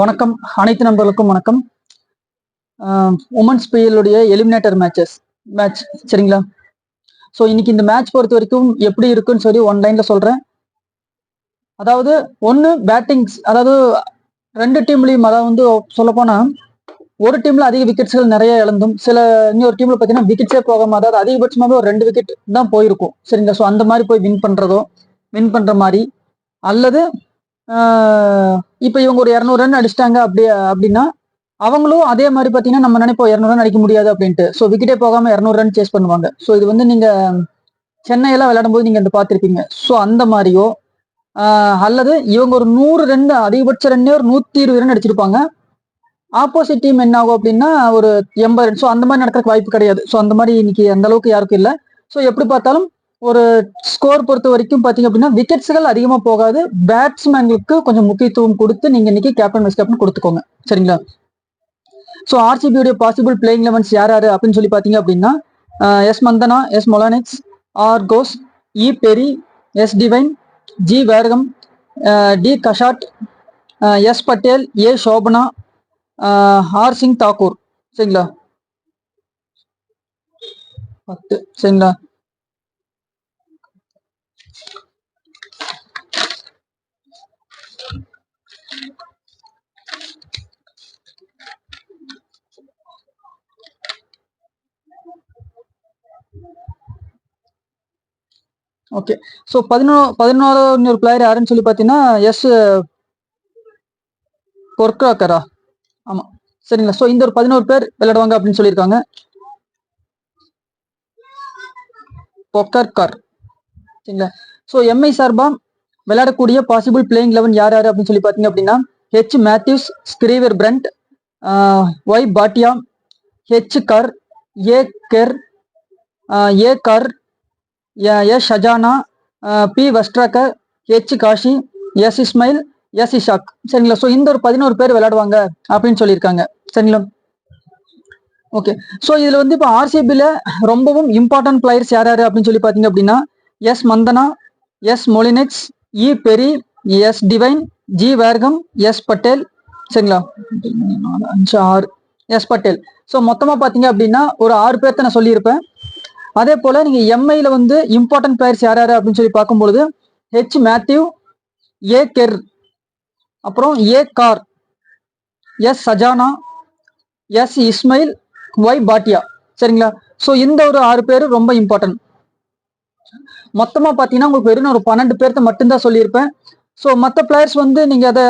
வணக்கம். அனைத்து நண்பர்களுக்கும் வணக்கம். உமன்ஸ் பிஎல்லுடைய எலிமினேட்டர் மேட்சஸ் மேட்ச் சரிங்களா? ஸோ இன்னைக்கு இந்த மேட்ச் பொறுத்த வரைக்கும் எப்படி இருக்குன்னு சொல்லி ஒன் லைன்ல சொல்றேன். அதாவது ஒன்று பேட்டிங்ஸ் அதாவது ரெண்டு டீம்லையும் அதாவது வந்து சொல்லப்போனால் ஒரு டீம்ல அதிக விக்கெட்ஸ்கள் நிறைய இழந்தும் சில இன்னொரு டீம்ல பார்த்தீங்கன்னா விக்கெட்ஸே போகாம அதாவது அதிகபட்சமாகவே ஒரு ரெண்டு விக்கெட் தான் போயிருக்கும். சரிங்களா? ஸோ அந்த மாதிரி போய் வின் பண்றதோ வின் பண்ற மாதிரி அல்லது இப்போ இவங்க ஒரு இரநூறு ரன் அடிச்சிட்டாங்க அப்படி அப்படின்னா அவங்களும் அதே மாதிரி பார்த்தீங்கன்னா நம்ம நினைப்போம் இரநூறு ரன் அடிக்க முடியாது அப்படின்ட்டு. ஸோ விக்கெட்டே போகாம இரநூறு ரன் சேஸ் பண்ணுவாங்க. ஸோ இது வந்து நீங்கள் சென்னையெல்லாம் விளையாடும் போது நீங்கள் இந்த பார்த்துருப்பீங்க. ஸோ அந்த மாதிரியோ அல்லது இவங்க ஒரு நூறு ரன் அதிகபட்ச ரன்னே ஒரு நூற்றி இருபது ரன் அடிச்சிருப்பாங்க. ஆப்போசிட் டீம் என்ன ஆகும் அப்படின்னா ஒரு எண்பது ரன் ஸோ அந்த மாதிரி நடக்கிறதுக்கு வாய்ப்பு கிடையாது. ஸோ அந்த மாதிரி இன்னைக்கு அந்த அளவுக்கு யாருக்கும் இல்லை. ஸோ எப்படி பார்த்தாலும் ஒரு ஸ்கோர் பொறுத்த வரைக்கும் பாத்தீங்க அப்படின்னா விக்கெட்ஸ்கள் அதிகமா போகாது. பேட்ஸ்மேன்களுக்கு கொஞ்சம் முக்கியத்துவம் கொடுத்து நீங்க இன்னைக்கு கேப்டன் வைஸ் கேப்டன் கொடுத்துக்கோங்க. சரிங்களா? ஸோ ஆர்சிபியுடைய பாசிபிள் பிளேயிங் லெவன்ஸ் யார் யாரு அப்படின்னு சொல்லி பாத்தீங்க அப்படின்னா S Mandhana S Molineux R Ghosh E Perry S Devine G Wareham T கஷாட் S Patel A Sobhana R Singh Thakur. சரிங்களா? பத்து. சரிங்களா? ஓகே ஸோ பதினோ பதினோரு பிளேயர் யாருன்னு சொல்லி பார்த்தீங்கன்னா எஸ் பொர்க்காக்கரா ஆமாம் சரிங்களா. ஸோ இந்த ஒரு பதினோரு பேர் விளையாடுவாங்க அப்படின்னு சொல்லியிருக்காங்க. கார் சரிங்களா. ஸோ எம்ஐ சார்பா விளையாடக்கூடிய பாசிபிள் பிளேயிங் லெவன் யார் யார் அப்படின்னு சொல்லி பார்த்தீங்க அப்படின்னா H Matthews Sciver Brunt Y Bhatia H Kaur A Kerr A Kaur S Sajana P Vastrakar H Kashi S Ismail S Ishaque. சரிங்களா? ஸோ இந்த ஒரு பதினோரு பேர் விளையாடுவாங்க அப்படின்னு சொல்லியிருக்காங்க. சரிங்களா? ஓகே. ஸோ இதில் வந்து இப்போ ஆர்சிபியில் ரொம்பவும் இம்பார்ட்டன்ட் பிளேயர்ஸ் யார் யார் அப்படின்னு சொல்லி பார்த்தீங்க அப்படின்னா S Mandhana S Molineux E Perry S Devine G Wareham S Patel. சரிங்களா? அஞ்சு ஆறு எஸ் பட்டேல். ஸோ மொத்தமாக பார்த்தீங்க அப்படின்னா ஒரு ஆறு பேர்த்த நான் சொல்லியிருப்பேன். அதே போல நீங்க எம்ஐல வந்து இம்பார்ட்டன்ட் பிளேயர்ஸ் யார் யாரு அப்படின்னு சொல்லி பார்க்கும்பொழுது ஹெச் மேத்யூ ஏ கெர் அப்புறம் A Kaur S Sajana S Ismail Y Bhatia சரிங்களா? ஸோ இந்த ஒரு ஆறு பேர் ரொம்ப இம்பார்ட்டன்ட் மொத்தமாக பார்த்தீங்கன்னா உங்களுக்கு வெறும் ஒரு பன்னெண்டு பேர்த்த மட்டும்தான் சொல்லியிருப்பேன். ஸோ மற்ற பிளேயர்ஸ் வந்து நீங்கள் அதை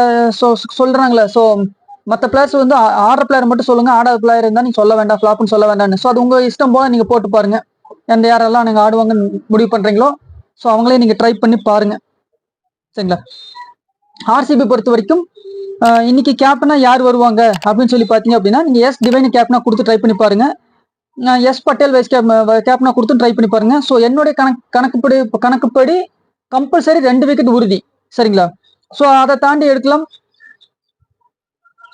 சொல்கிறாங்களே ஸோ மற்ற பிளேயர்ஸ் வந்து ஆடுற பிளேயர் மட்டும் சொல்லுங்கள் ஆடாத பிளேயர் இருந்தால் நீங்கள் சொல்ல வேண்டாம். ஃப்ளாப்னு சொல்ல வேண்டாம்னு. ஸோ அது உங்கள் இஷ்டம் போல நீங்கள் போட்டு பாருங்கள் எந்த யாரெல்லாம் நீங்கள் ஆடுவாங்கன்னு முடிவு பண்றீங்களோ ஸோ அவங்களே நீங்க ட்ரை பண்ணி பாருங்க. சரிங்களா? ஆர்சிபி பொறுத்த வரைக்கும் இன்னைக்கு கேப்னா யார் வருவாங்க அப்படின்னு சொல்லி பார்த்தீங்க அப்படின்னா நீங்க எஸ் டிவைன் கேப்னா கொடுத்து ட்ரை பண்ணி பாருங்க. எஸ் பட்டேல் வைஸ் கேப் கேப்னா கொடுத்து ட்ரை பண்ணி பாருங்க. ஸோ என்னுடைய கணக்கு கணக்குப்படி கணக்குப்படி கம்பல்சரி ரெண்டு விக்கெட் உறுதி. சரிங்களா? ஸோ அதை தாண்டி எடுக்கலாம்.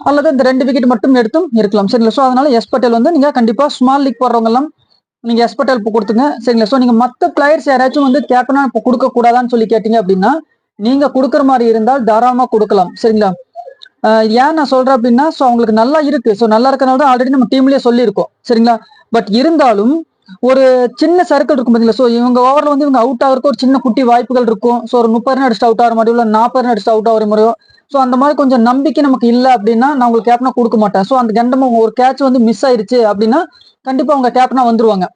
அல்லது இந்த ரெண்டு விக்கெட் மட்டும் எடுத்தும் இருக்கலாம் சரிங்களா? ஸோ அதனால எஸ் பட்டேல் வந்து நீங்க கண்டிப்பாக ஸ்மால் லீக் போடுறவங்க நீங்கள் நீங்க எஸ் இப்போ கொடுத்துங்க. சரிங்களா? ஸோ நீங்க மற்ற பிளேயர்ஸ் யாராச்சும் வந்து கேப்டனா இப்போ கொடுக்க கூடாதான்னு சொல்லி கேட்டீங்க அப்படின்னா நீங்க கொடுக்குற மாதிரி இருந்தால் தாராளமா கொடுக்கலாம். சரிங்களா? ஏன் நான் சொல்றேன் அப்படின்னா ஸோ அவங்களுக்கு நல்லா இருக்கு. ஸோ நல்லா இருக்கனால தான் ஆல்ரெடி நம்ம டீம்லயே சொல்லியிருக்கோம். சரிங்களா? பட் இருந்தாலும் ஒரு சின்ன சர்க்கிள் இருக்கும் பார்த்தீங்களா ஸோ இவங்க ஓவரில் வந்து இவங்க அவுட் ஆகிறதுக்கு ஒரு சின்ன குட்டி வாய்ப்புகள் இருக்கும். ஸோ ஒரு முப்பது ரன் அடிச்சு அவுட் ஆகிற மாதிரியோ இல்லை நாற்பது ரன் அடிச்சு அவுட் ஆகிற மாதிரியோ ஸோ அந்த மாதிரி கொஞ்சம் நம்பிக்கை நமக்கு இல்லை அப்படின்னா நான் உங்களுக்கு கேப்டனா கொடுக்க மாட்டேன். ஸோ அந்த கண்டம் ஒரு கேட்ச் வந்து மிஸ் ஆயிருச்சு அப்படின்னா கண்டிப்பா உங்க கேப்டனா வந்துருவாங்க.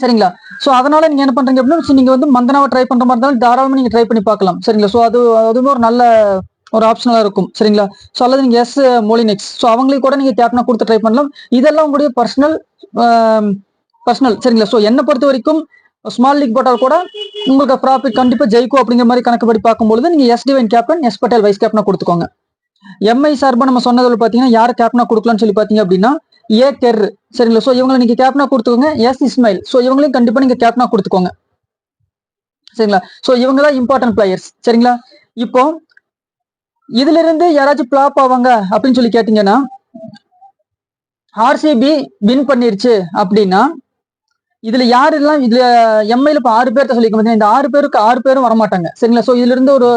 சரிங்களா? ஸோ அதனால நீங்க என்ன பண்றீங்க அப்படின்னா நீங்க வந்து மந்தனாவை ட்ரை பண்ற மாதிரி இருந்தாலும் தாராளமா நீங்க ட்ரை பண்ணி பார்க்கலாம். சரிங்களா? ஸோ அது அதுவுமே ஒரு நல்ல ஒரு ஆப்ஷனலா இருக்கும். சரிங்களா? ஸோ அல்லது நீங்க எஸ் மோலினெக்ஸ் ஸோ அவங்களுக்கு கூட நீங்க கேப்டனா கொடுத்து ட்ரை பண்ணலாம். இதெல்லாம் உங்களுடைய பர்சனல் பர்சனல் சரிங்களா? ஸோ என்னை பொறுத்த வரைக்கும் ஸ்மால் லீக் போட்டால் கூட உங்களுக்கு ப்ராஃபிட் கண்டிப்பா ஜெயிக்கும் அப்படிங்கிற மாதிரி கணக்குப்படி பார்க்கும்பொழுது நீங்க S Devine captain S Patel vice கேப்டனா கொடுத்துக்கோங்க. எம்ஐ சார்பா நம்ம சொன்னதில் பார்த்தீங்கன்னா யார் கேப்டனா கொடுக்கலாம்னு சொல்லி பார்த்தீங்க அப்படின்னா ஏ கெர் சரிங்களா? ஸோ இவங்களை நீங்க கேப்டனா கொடுத்துக்கோங்க. எஸ் இஸ்மாயில் ஸோ இவங்களையும் கண்டிப்பா நீங்க கேப்டனா கொடுத்துக்கோங்க. சரிங்களா? ஸோ இவங்க தான் இம்பார்ட்டன்ட் பிளேயர்ஸ் சரிங்களா? இப்போ இதுல இருந்து யாராச்சும் பிளாப் ஆவாங்க அப்படின்னு சொல்லி கேட்டீங்கன்னா ஆர்சிபி வின் பண்ணிருச்சு அப்படின்னா இதுல யாரெல்லாம் இதுல எம்ஐல இப்போ ஆறு பேர்த்த சொல்லிக்க இந்த ஆறு பேருக்கு ஆறு பேரும் வரமாட்டாங்க. சரிங்களா? ஸோ இதுல இருந்து ஒரு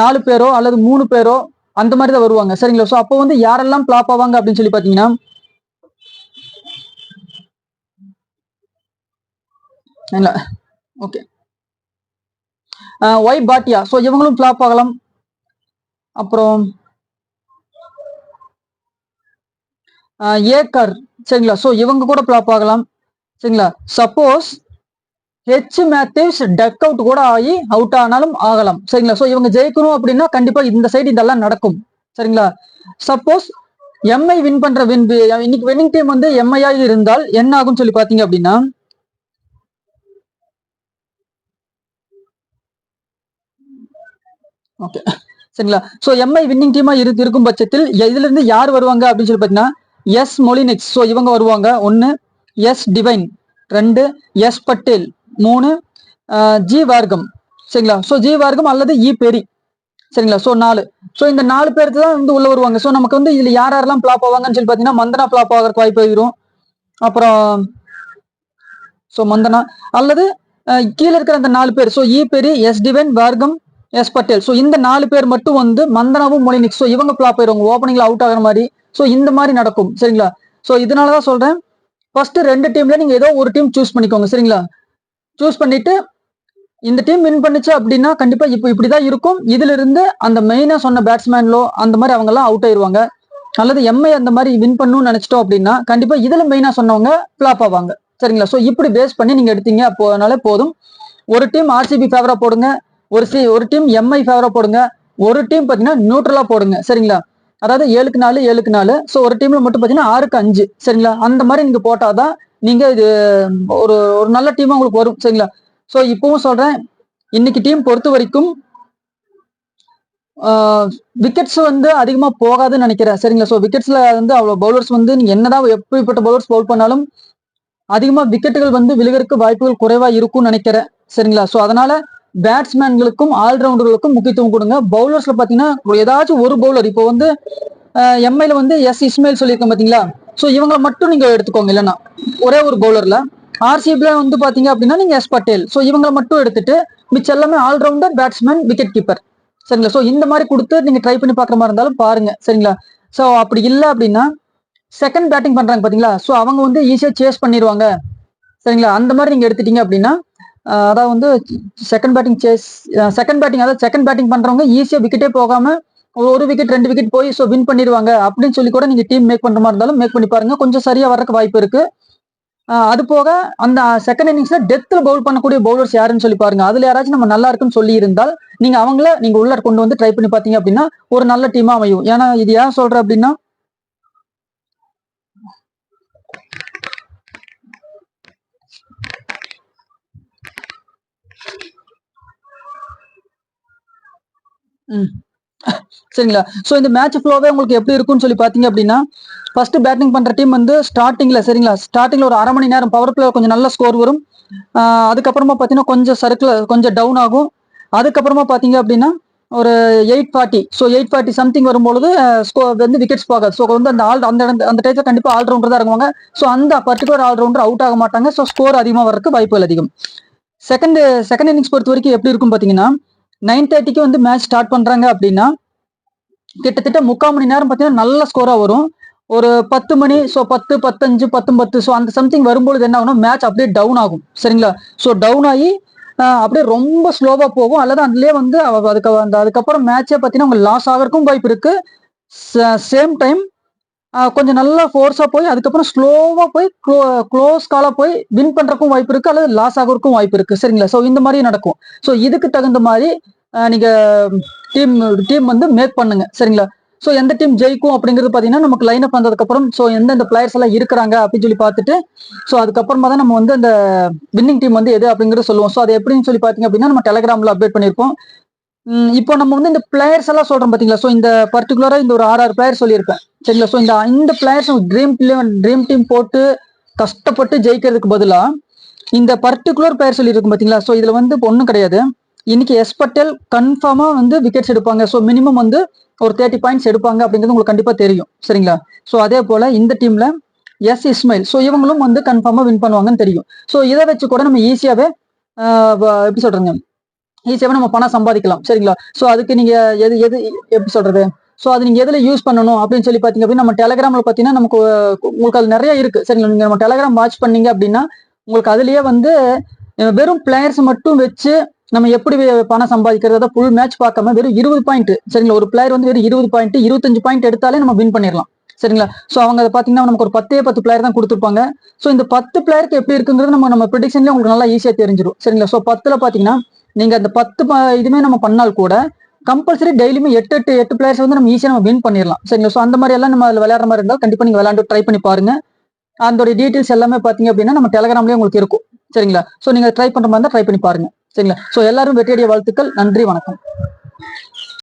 நாலு பேரோ அல்லது மூணு பேரோ அந்த மாதிரி தான் வருவாங்க. சரிங்களா? ஸோ அப்போ வந்து யாரெல்லாம் பிளாப் ஆவாங்க அப்படின்னு சொல்லி பார்த்தீங்கன்னா இல்ல. Okay Y Bhatia? ஸோ இவங்களும் ஃபிளாப் ஆகலாம். அப்புறம் ஏக்கர் சரிங்களா? ஸோ இவங்க கூட ஃபிளாப் ஆகலாம். சரிங்களா? Suppose H Matthews duck out கூட ஆகி அவுட் ஆனாலும் ஆகலாம். சரிங்களா? ஸோ இவங்க ஜெயிக்கணும் அப்படின்னா கண்டிப்பா இந்த சைடு இதெல்லாம் நடக்கும். சரிங்களா? சப்போஸ் எம்ஐ வின் பண்ற வின் இன்னைக்கு வின்னிங் டீம் வந்து எம்ஐயா ஆகி இருந்தால் என்ன ஆகும்னு சொல்லி பாத்தீங்க அப்படின்னா ஓகே சரிங்களா? ஸோ எம்ஐ வின்னிங் டீமா இரு இருக்கும் பட்சத்தில் இதுல இருந்து யார் வருவாங்க அப்படின்னு சொல்லி பார்த்தீங்கன்னா எஸ் மொலினிக்ஸ் ஸோ இவங்க வருவாங்க. ஒன்று எஸ் டிவைன் ரெண்டு எஸ் பட்டேல் மூணு ஜி வார்கம் சரிங்களா? ஸோ ஜி வார்கம் அல்லது e இ பெரி சரிங்களா? ஸோ நாலு. ஸோ இந்த நாலு பேருக்கு தான் வந்து உள்ள வருவாங்க. ஸோ நமக்கு வந்து இதில் யார் யாரெல்லாம் பிளாப் ஆவாங்கன்னு சொல்லி பார்த்தீங்கன்னா மந்தனா பிளாப் ஆகிறதுக்கு வாய்ப்பு வரும் அப்புறம் ஸோ மந்தனா. அல்லது கீழே இருக்கிற அந்த நாலு பேர். So E Perry S Devine Wareham S Patel so இந்த நாலு பேர் மட்டும் வந்து மந்தனாவும் மொழினிக் ஸோ இவங்க ஃபிளாப் ஆயிருவாங்க ஓப்பனிங்ல அவுட் ஆகிற மாதிரி. ஸோ இந்த மாதிரி நடக்கும். சரிங்களா? ஸோ இதனால தான் சொல்றேன். ஃபர்ஸ்ட் ரெண்டு டீம்ல நீங்க ஏதோ ஒரு டீம் சூஸ் பண்ணிக்கோங்க. சரிங்களா? சூஸ் பண்ணிட்டு இந்த டீம் வின் பண்ணுச்சு அப்படின்னா கண்டிப்பா இப்போ இப்படிதான் இருக்கும். இதுல இருந்து அந்த மெயினா சொன்ன பேட்ஸ்மேன்லோ அந்த மாதிரி அவங்க எல்லாம் அவுட் ஆயிருவாங்க. அல்லது எம்ஐ அந்த மாதிரி வின் பண்ணணும்னு நினைச்சிட்டோம் அப்படின்னா கண்டிப்பா இதுல மெயினா சொன்னவங்க ஃபிளாப் ஆவாங்க. சரிங்களா? ஸோ இப்படி பேஸ் பண்ணி நீங்க எடுத்தீங்க அப்போனாலே போதும். ஒரு டீம் ஆர்சிபி ஃபேவரா போடுங்க. ஒரு சி ஒரு டீம் எம்ஐ ஃபேவரா போடுங்க. ஒரு டீம் பார்த்தீங்கன்னா நியூட்ரலா போடுங்க. சரிங்களா? அதாவது ஏழுக்கு நாலு ஏழுக்கு நாலு. ஸோ ஒரு டீம்ல மட்டும் பார்த்தீங்கன்னா ஆறுக்கு அஞ்சு. சரிங்களா? அந்த மாதிரி நீங்க போட்டாதான் நீங்க இது ஒரு ஒரு நல்ல டீமா உங்களுக்கு வரும். சரிங்களா? ஸோ இப்பவும் சொல்றேன். இன்னைக்கு டீம் பொறுத்த வரைக்கும் விக்கெட்ஸ் வந்து அதிகமா போகாதுன்னு நினைக்கிறேன். சரிங்களா? ஸோ விக்கெட்ஸ்ல வந்து அவ்வளோ பவுலர்ஸ் வந்து நீங்க என்னதான் எப்படிப்பட்ட பவுலர்ஸ் பவுல் பண்ணாலும் அதிகமா விக்கெட்டுகள் வந்து விழுகிறதுக்கு வாய்ப்புகள் குறைவா இருக்கும்னு நினைக்கிறேன். சரிங்களா? ஸோ அதனால பேட்ஸ்மேன்களுக்கும் ஆல்ரவுண்டர்களுக்கும் முக்கியத்துவம் கொடுங்க. பவுலர்ஸ்ல பாத்தீங்கன்னா ஏதாச்சும் ஒரு பவுலர் இப்போ வந்து எம்ஐல வந்து எஸ் இஸ்மாயில் சொல்லியிருக்கேன் பாத்தீங்களா ஸோ இவங்களை மட்டும் நீங்க எடுத்துக்கோங்க இல்லைன்னா. ஒரே ஒரு பவுலர்ல ஆர்சிபில வந்து பாத்தீங்க அப்படின்னா நீங்க எஸ் பட்டேல் ஸோ இவங்களை மட்டும் எடுத்துட்டு மிச்சம் எல்லாமே ஆல்ரவுண்டர் பேட்ஸ்மேன் விக்கெட் கீப்பர் சரிங்களா? ஸோ இந்த மாதிரி கொடுத்து நீங்க ட்ரை பண்ணி பார்க்குற மாதிரி இருந்தாலும் பாருங்க. சரிங்களா? ஸோ அப்படி இல்லை அப்படின்னா செகண்ட் பேட்டிங் பண்றாங்க பாத்தீங்களா ஸோ அவங்க வந்து ஈஸியா சேஸ் பண்ணிடுவாங்க. சரிங்களா? அந்த மாதிரி நீங்க எடுத்துட்டீங்க அப்படின்னா அதாவது வந்து second batting chase second batting அதாவது செகண்ட் பேட்டிங் பண்றவங்க ஈஸியா விக்கெட்டே போகாம ஒரு- விக்கெட் ரெண்டு விக்கெட் போய் ஸோ வின் பண்ணிடுவாங்க. அப்படின்னு சொல்லி கூட நீங்க டீம் மேக் பண்ற மாதிரி இருந்தாலும் மேக் பண்ணி பாருங்க. கொஞ்சம் சரியா வர்றதுக்கு வாய்ப்பு இருக்கு. அது போக அந்த செகண்ட் இன்னிங்ஸ்ல டெத்தில் பவுல் பண்ணக்கூடிய பவுலர்ஸ் யாருன்னு சொல்லி பாருங்க. அதுல யாராச்சும் நம்ம நல்லா இருக்குன்னு சொல்லி இருந்தால் நீங்க அவங்கள நீங்க உள்ள கொண்டு வந்து ட்ரை பண்ணி பாத்தீங்க அப்படின்னா ஒரு நல்ல டீமா அமையும். ஏன்னா இது ஏன் சொல்றேன் அப்படின்னா சரிங்களா? ஸோ இந்த மேட்ச் ஃப்ளோவே உங்களுக்கு எப்படி இருக்கும்னு சொல்லி பார்த்தீங்க அப்படின்னா ஃபர்ஸ்ட் பேட்டிங் பண்ணுற டீம் வந்து ஸ்டார்டிங்ல சரிங்களா? ஸ்டார்டிங்ல ஒரு அரை மணி நேரம் பவர் பிளேயர் கொஞ்சம் நல்ல ஸ்கோர் வரும். அதுக்கப்புறமா பார்த்தீங்கன்னா கொஞ்சம் சர்க்கிள் கொஞ்சம் டவுன் ஆகும். அதுக்கப்புறமா பார்த்தீங்க அப்படின்னா ஒரு eight forty so eight forty something வரும்பொழுது ஸ்கோ வந்து விக்கெட்ஸ் போகாது. ஸோ வந்து அந்த ஆல் அந்த இடத்து- அந்த டயத்தில் கண்டிப்பா ஆல்ரவுண்டர் தான் இறங்குவாங்க. ஸோ அந்த பர்டிகுலர் ஆல்ரவுண்டர் அவுட் ஆக மாட்டாங்க. ஸோ ஸ்கோர் அதிகமாக வரக்கு வாய்ப்புகள் அதிகம். செகண்ட் செகண்ட் இன்னிங்ஸ் பொறுத்த வரைக்கும் எப்படி இருக்கும் பார்த்தீங்கன்னா நைன் தேர்ட்டிக்கு வந்து மேட்ச் ஸ்டார்ட் பண்ணுறாங்க அப்படின்னா கிட்டத்தட்ட முக்கால் மணி நேரம் பார்த்தீங்கன்னா நல்ல ஸ்கோராக வரும். ஒரு பத்து மணி ஸோ பத்து பத்தஞ்சு பத்தொம்பத்து ஸோ அந்த சம்திங் வரும்பொழுது என்ன ஆகும்னா மேட்ச் அப்படியே டவுன் ஆகும். சரிங்களா? ஸோ டவுன் ஆகி அப்படியே ரொம்ப ஸ்லோவாக போகும். அல்லது அதுலேயே வந்து அதுக்கு அந்த அதுக்கப்புறம் மேட்சே பார்த்தீங்கன்னா உங்களுக்கு லாஸ் ஆகிறதுக்கும் வாய்ப்பு இருக்குது சேம் டைம் கொஞ்சம் நல்லா ஃபோர்ஸாக போய் அதுக்கப்புறம் ஸ்லோவாக போய் க்ளோஸ் காலாக போய் வின் பண்ணுறக்கும் வாய்ப்பு இருக்கு அல்லது லாஸ் ஆகிறதுக்கும் வாய்ப்பு இருக்கு சரிங்களா? ஸோ இந்த மாதிரி நடக்கும். ஸோ இதுக்கு தகுந்த மாதிரி நீங்கள் நீங்க டீம் டீம் வந்து மேக் பண்ணுங்க சரிங்களா? ஸோ எந்த டீம் ஜெயிக்கும் அப்படிங்கிறது பார்த்தீங்கன்னா நமக்கு லைன் அப் வந்ததுக்கப்புறம் ஸோ எந்தெந்த பிளேயர்ஸ் எல்லாம் இருக்கிறாங்க அப்படின்னு சொல்லி பார்த்துட்டு ஸோ அதுக்கப்புறமா தான் நம்ம வந்து அந்த வின்னிங் டீம் வந்து எது அப்படிங்கிறது சொல்லுவோம். ஸோ அது எப்படின்னு சொல்லி பார்த்தீங்க அப்படின்னா நம்ம டெலிகிராம்ல அப்டேட் பண்ணியிருப்போம். இப்போ நம்ம வந்து இந்த பிளேயர்ஸ் எல்லாம் சொல்றோம் பாத்தீங்களா? ஸோ இந்த பர்டிகுலரா இந்த ஒரு ஆறு ஆறு பிளேயர் சொல்லியிருப்பேன். சரிங்களா? ஸோ இந்த இந்த பிளேயர்ஸ் ட்ரீம் ட்ரீம் டீம் போட்டு கஷ்டப்பட்டு ஜெயிக்கிறதுக்கு பதிலா இந்த பர்டிகுலர் பிளேயர் சொல்லியிருக்கும் பாத்தீங்களா? ஸோ இதுல வந்து ஒன்றும் கிடையாது. இன்னைக்கு எஸ் பட்டேல் கன்ஃபார்மா வந்து விக்கெட்ஸ் எடுப்பாங்க. ஸோ மினிமம் வந்து ஒரு தேர்ட்டி பாயிண்ட்ஸ் எடுப்பாங்க அப்படிங்கிறது உங்களுக்கு கண்டிப்பா தெரியும். சரிங்களா? ஸோ அதே போல இந்த டீம்ல எஸ் இஸ்மைல் ஸோ இவங்களும் வந்து கன்ஃபார்மா வின் பண்ணுவாங்கன்னு தெரியும். ஸோ இதை வச்சு கூட நம்ம ஈஸியாவே எப்படி சொல்றேங்க ஈஸியாவே நம்ம பணம் சம்பாதிக்கலாம் சரிங்களா? ஸோ அதுக்கு நீங்க எது எது எப்படி சொல்றது? ஸோ அது நீங்கள் எதில் யூஸ் பண்ணணும் அப்படின்னு சொல்லி பார்த்தீங்க அப்படின்னா நம்ம டெலகிராமில் பார்த்தீங்கன்னா நமக்கு உங்களுக்கு அது நிறைய இருக்குது சரிங்களா? நீங்கள் நம்ம டெலகிராம் வாட்ச் பண்ணீங்க அப்படின்னா உங்களுக்கு அதுலேயே வந்து வெறும் பிளேயர்ஸ் மட்டும் வச்சு நம்ம எப்படி பணம் பணம் சம்பாதிக்கிறத ஃபுல் மேட்ச் பார்க்காம வெறும் இருபது பாயிண்ட் சரிங்களா? ஒரு பிளேயர் வந்து வெறும் இருபது பாயிண்ட் இருபத்தஞ்சு பாயிண்ட் எடுத்தாலே நம்ம வின் பண்ணிடலாம் சரிங்களா? ஸோ அவங்க அதை பார்த்தீங்கன்னா நமக்கு ஒரு பத்தே பத்து பிளேயர் தான் கொடுத்துருப்பாங்க. ஸோ இந்த பத்து பிளேயருக்கு எப்படி இருக்குங்கிறது நம்ம நம்ம ப்ரிடிக்ஷன்லேயே உங்களுக்கு நல்லா ஈஸியாக தெரிஞ்சிடும் சரிங்களா? ஸோ பத்தில் பார்த்தீங்கன்னா நீங்க அந்த பத்து இதுமே நம்ம பண்ணால் கூட கம்பல்சரி டெய்லியுமே எட்டு எட்டு எட்டு பிளேயர்ஸ் வந்து நம்ம ஈஸியாக நம்ம வின் பண்ணிடலாம் சரிங்களா? ஸோ அந்த மாதிரி எல்லாம் நம்ம அதில் விளையாடுற மாதிரி இருந்தால் கண்டிப்பாக நீங்கள் விளையாண்டு ட்ரை பண்ணி பாருங்க. அதோட டீட்டெயில்ஸ் எல்லாமே பார்த்தீங்க அப்படின்னா நம்ம டெலகிராம்லேயே உங்களுக்கு இருக்கும். சரிங்களா? ஸோ நீங்கள் ட்ரை பண்ணுற மாதிரி இருந்தால் ட்ரை பண்ணி பாருங்க. சரிங்களா? ஸோ எல்லாரும் வெற்றியடைய வாழ்த்துக்கள். நன்றி வணக்கம்.